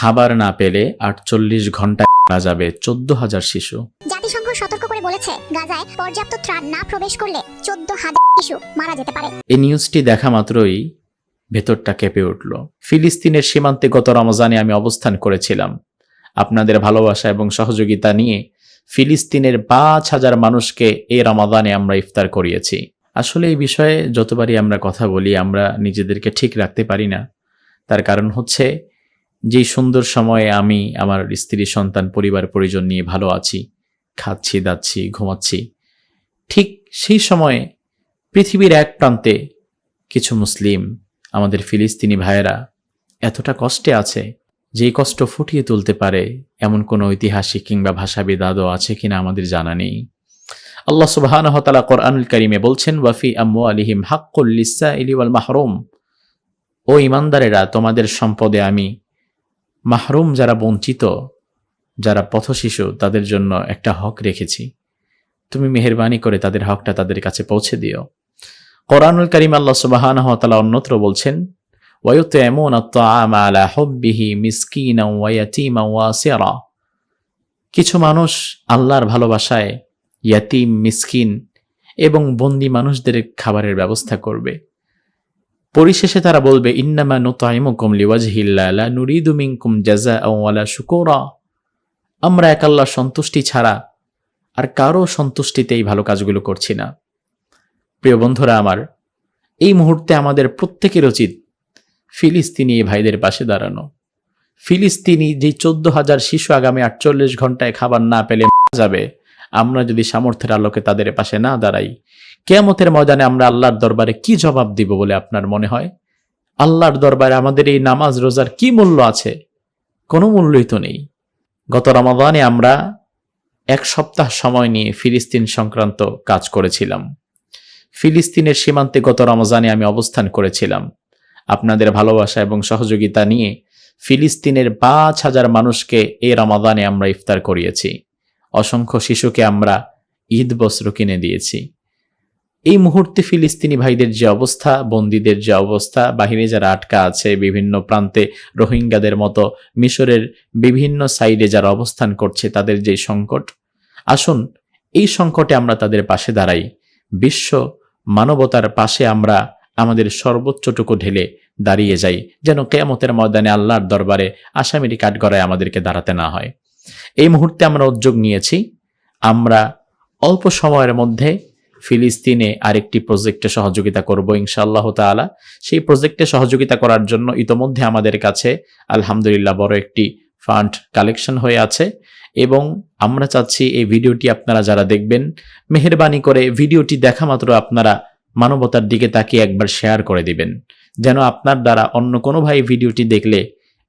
খাবার না পেলে আটচল্লিশ ঘন্টায় মারা যাবে চোদ্দ হাজার শিশু। জাতিসংঘ সতর্ক করে বলেছে গাজায় পর্যাপ্ত ত্রাণ না প্রবেশ করলে চোদ্দ হাজার শিশু মারা যেতে পারে। এই নিউজটি দেখা মাত্রই ভেতরটা কেঁপে উঠল। ফিলিস্তিনের সীমান্তে গত রমজানে আমি অবস্থান করেছিলাম। আপনাদের ভালোবাসা এবং সহযোগিতা নিয়ে ফিলিস্তিনের পাঁচ হাজার মানুষকে এই রমাদানে আমরা ইফতার করিয়েছি। আসলে এই বিষয়ে যতবারই আমরা কথা বলি আমরা নিজেদেরকে ঠিক রাখতে পারি না। তার কারণ হচ্ছে যেই সুন্দর সময়ে আমি আমার স্ত্রী, সন্তান, পরিবার, পরিজন নিয়ে ভালো আছি, খাচ্ছি, দাচ্ছি, ঘুমাচ্ছি, ঠিক সেই সময়ে পৃথিবীর এক প্রান্তে কিছু মুসলিম, আমাদের ফিলিস্তিনি ভাইয়েরা এতটা কষ্টে আছে যেই কষ্ট ফুটিয়ে তুলতে পারে এমন কোনো ঐতিহাসিক কিংবা ভাষাবিদ আদৌ আছে কিনা আমাদের জানা নেই। আল্লাহ সুবহানাহু ওয়া তাআলা কোরআনুল কারীমে বলছেন, ওয়াফি আম্মু আলিহিম হাক্কুল লিসাইলি ওয়াল মাহরুম। ও ইমানদারেরা তোমাদের সম্পদে আমি মাহরুম যারা বঞ্চিত, যারা পথশিশু, তাদের জন্য একটা হক রেখেছি। তুমি মেহরবানি করে তাদের হকটা তাদের কাছে পৌঁছে দিও। কোরআনুল করিম আল্লাহ সুবাহান তালা অন্যত্র বলছেন এমন কিছু মানুষ আল্লাহর ভালোবাসায় ইয়াতিম, মিসকিন এবং বন্দি মানুষদের খাবারের ব্যবস্থা করবে। পরিশেষে তারা বলবে, ইন্নামা নুতাইমুকুম লিওয়াজহিল্লাহ লা নুরিদু মিনকুম জাযাআ ওয়ালা শুকুরা। আমরা এক আল্লাহর সন্তুষ্টি ছাড়া আর কারও সন্তুষ্টিতে এই ভালো কাজগুলো করছি না। প্রিয় বন্ধুরা আমার, এই মুহূর্তে আমাদের প্রত্যেকের উচিত ফিলিস্তিনি এই ভাইদের পাশে দাঁড়ানো। ফিলিস্তিনি যে চোদ্দ হাজার শিশু আগামী আটচল্লিশ ঘন্টায় খাবার না পেলে যাবে আমরা যদি সামর্থ্যের আলোকে তাদের পাশে না দাঁড়াই, কেয়ামতের ময়দানে আমরা আল্লাহর দরবারে কি জবাব দিব বলে আপনার মনে হয়? আল্লাহর দরবারে আমাদের এই নামাজ, রোজার কি মূল্য আছে? কোনো মূল্যই তো নেই। গত রমাদানে আমরা এক সপ্তাহ সময় নিয়ে ফিলিস্তিন সংক্রান্ত কাজ করেছিলাম। ফিলিস্তিনের সীমান্তে গত রমজানে আমি অবস্থান করেছিলাম। আপনাদের ভালোবাসা এবং সহযোগিতা নিয়ে ফিলিস্তিনের পাঁচ হাজার মানুষকে এই রমাদানে আমরা ইফতার করিয়েছি। অসংখ্য শিশুকে আমরা ঈদ বস্ত্র কিনে দিয়েছি। এই মুহূর্তে ফিলিস্তিনি ভাইদের যে অবস্থা, বন্দীদের যে অবস্থা, বাহিরে যারা আটকা আছে, বিভিন্ন প্রান্তে রোহিঙ্গাদের মতো মিশরের বিভিন্ন সাইডে যারা অবস্থান করছে, তাদের যে সংকট, আসুন এই সংকটে আমরা তাদের পাশে দাঁড়াই। বিশ্ব মানবতার পাশে আমরা আমাদের সর্বোচ্চটুকু ঢেলে দাঁড়িয়ে যাই, যেন কেয়ামতের ময়দানে আল্লাহর দরবারে আসামিরি কাঠগড়ায় আমাদেরকে দাঁড়াতে না হয়। এই মুহূর্তে আমরা উদ্যোগ নিয়েছি। আমরা অল্প সময়ের মধ্যে ফিলিস্তিনে আরেকটি প্রজেক্টে সহযোগিতা করব ইনশাআল্লাহ তাআলা। সেই প্রজেক্টে সহযোগিতা করার জন্য ইতোমধ্যে আমাদের কাছে আলহামদুলিল্লাহ বড় একটি ফান্ড কালেকশন হয়ে আছে এবং আমরা চাচ্ছি এই ভিডিওটি আপনারা যারা দেখবেন, মেহরবানি করে ভিডিওটি দেখা মাত্র আপনারা মানবতার দিকে তাকিয়ে একবার শেয়ার করে দিবেন। যেন আপনার দ্বারা অন্য কোনো ভাই ভিডিওটি দেখলে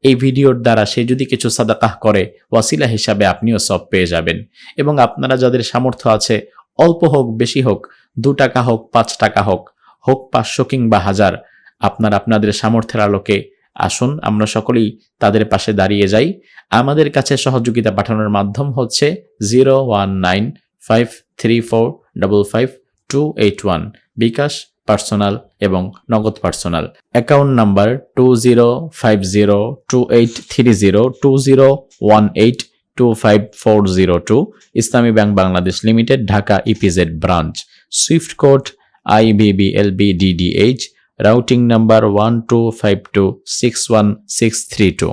এই ভিডিওর দ্বারা সে যদি কিছু সাদাকাহ করে, ওয়াসিলা হিসাবে আপনিও সব পেয়ে যাবেন। এবং আপনারা যাদের সামর্থ্য আছে, অল্প হোক, বেশি হোক, দু টাকা হোক, পাঁচ টাকা হোক হোক পাঁচশো কিংবা হাজার, আপনার আপনাদের সামর্থ্যের আলোকে আসুন, আমরা সকলেই তাদের পাশে দাঁড়িয়ে যাই। আমাদের কাছে সহযোগিতা পাঠানোর মাধ্যম হচ্ছে zero one nine five three four double five two eight one. BKash personal এবং Nagad personal account number two zero five zero two eight three zero two zero one eight two five four zero two Islami bank Bangladesh limited Dhaka EPZ branch swift code IBBLBDDH routing number one two five two six one six three two